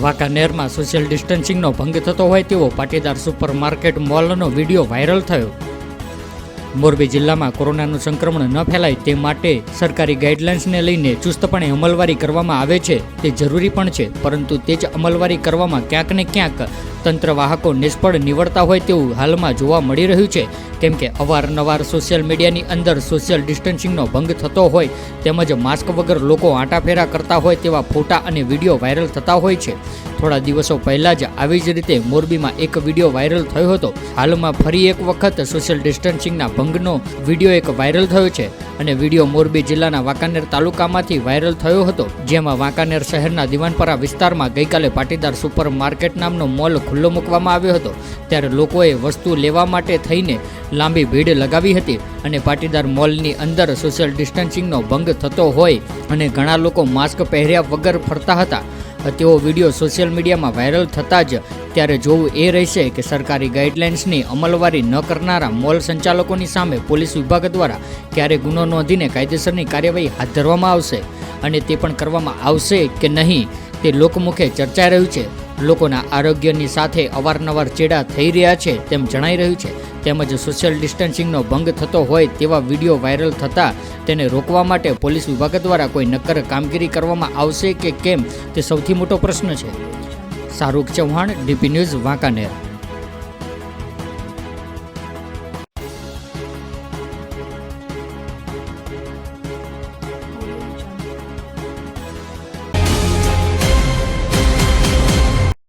વાંકાનેરમાં social ડિસ્ટન્સિંગનો ભંગ થતો હોય તેવો પાટીદાર સુપર માર્કેટ મોલનો વીડિયો વાયરલ થયો. મોરબી જિલ્લામાં કોરોનાનું સંક્રમણ ન ફેલાય તે માટે સરકારી ગાઈડલાઇન્સને લઈને ચુસ્તપણે અમલવારી કરવામાં આવે છે. તે જરૂરી પણ છે, પરંતુ તે જ અમલવારી કરવામાં ક્યાંક ને ક્યાંક તંત્ર વાહકો નિષ્ફળ નીવડતા હોય તેવું હાલમાં જોવા મળી રહ્યું છે. કેમ કે અવારનવાર સોશિયલ મીડિયાની અંદર સોશિયલ ડિસ્ટન્સિંગનો ભંગ થતો હોય તેમજ માસ્ક વગર લોકો આંટાફેરા કરતા હોય તેવા ફોટા અને વીડિયો વાયરલ થતા હોય છે. થોડા દિવસો પહેલાં જ આવી જ રીતે મોરબીમાં એક વીડિયો વાયરલ થયો હતો. હાલમાં ફરી એક વખત સોશિયલ ડિસ્ટન્સિંગના ભંગનો વીડિયો એક વાયરલ થયો છે અને વીડિયો મોરબી જિલ્લાના વાંકાનેર તાલુકામાંથી વાયરલ થયો હતો. જેમાં વાંકાનેર શહેરના દિવાનપરા વિસ્તારમાં ગઈકાલે પાટીદાર સુપર માર્કેટ નામનો મોલ ખુલ્લો મૂકવામાં આવ્યો હતો. ત્યારે લોકોએ વસ્તુ લેવા માટે થઈને લાંબી ભીડ લગાવી હતી અને પાટીદાર મોલની અંદર સોશિયલ ડિસ્ટન્સિંગનો ભંગ થતો હોય અને ઘણા લોકો માસ્ક પહેર્યા વગર ફરતા હતા. તેવો વીડિયો સોશિયલ મીડિયામાં વાયરલ થતાં જ ત્યારે જોવું એ રહેશે કે સરકારી ગાઈડલાઇન્સની અમલવારી ન કરનારા મોલ સંચાલકોની સામે પોલીસ વિભાગ દ્વારા ક્યારે ગુનો નોંધીને કાયદેસરની કાર્યવાહી હાથ ધરવામાં આવશે અને તે પણ કરવામાં આવશે કે નહીં તે લોકમુખે ચર્ચાઈ રહ્યું છે. લોકોના આરોગ્યની સાથે અવારનવાર ચેડા થઈ રહ્યા છે તેમ જણાઈ રહ્યું છે. તેમજ સોશિયલ ડિસ્ટન્સિંગનો ભંગ થતો હોય તેવા વીડિયો વાયરલ થતાં તેને રોકવા માટે પોલીસ વિભાગ દ્વારા કોઈ નક્કર કામગીરી કરવામાં આવશે કે કેમ તે સૌથી મોટો પ્રશ્ન છે. Shahrukh Chauhan, DP news Wankaner.